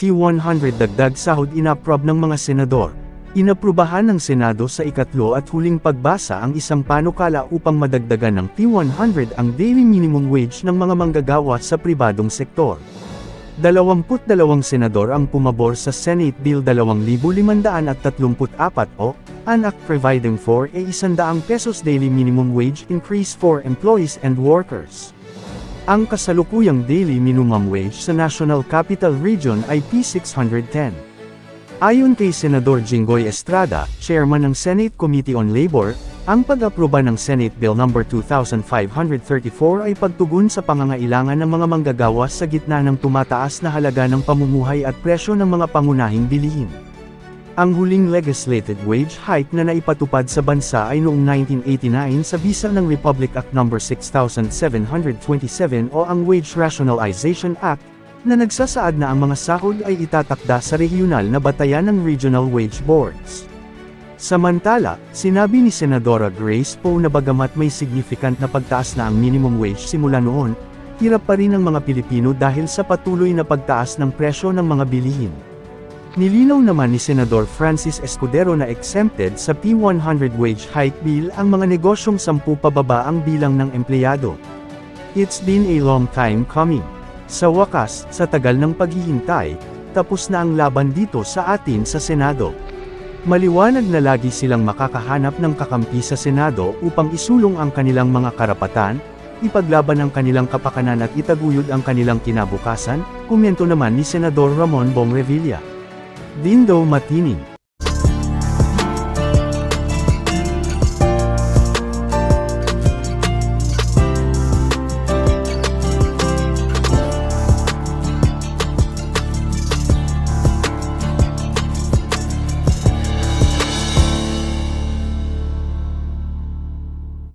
T100 dagdag sahod inaprob ng mga senador. Inaprubahan ng Senado sa ikatlo at huling pagbasa ang isang panukala upang madagdagan ng T100 ang daily minimum wage ng mga manggagawa sa pribadong sektor. 22 senador ang pumabor sa Senate Bill 2534 o An Act Providing for a 100 pesos daily minimum wage increase for employees and workers. Ang kasalukuyang daily minimum wage sa National Capital Region ay P610. Ayon kay Senador Jinggoy Estrada, chairman ng Senate Committee on Labor, ang pag-aproba ng Senate Bill No. 2534 ay pagtugon sa pangangailangan ng mga manggagawa sa gitna ng tumataas na halaga ng pamumuhay at presyo ng mga pangunahing bilihin. Ang huling legislated wage hike na naipatupad sa bansa ay noong 1989 sa bisa ng Republic Act No. 6727 o ang Wage Rationalization Act, na nagsasaad na ang mga sahod ay itatakda sa regional na batayan ng Regional Wage Boards. Samantala, sinabi ni Senadora Grace Poe na bagamat may significant na pagtaas na ang minimum wage simula noon, hirap pa rin ang mga Pilipino dahil sa patuloy na pagtaas ng presyo ng mga bilihin. Nilinaw naman ni Senador Francis Escudero na exempted sa P100 wage hike bill ang mga negosyong sampu pababa ang bilang ng empleyado. It's been a long time coming. Sa wakas, sa tagal ng paghihintay, tapos na ang laban dito sa atin sa Senado. Maliwanag na lagi silang makakahanap ng kakampi sa Senado upang isulong ang kanilang mga karapatan, ipaglaban ang kanilang kapakanan at itaguyod ang kanilang kinabukasan, komento naman ni Senador Ramon Bong Revilla. Dindo Matining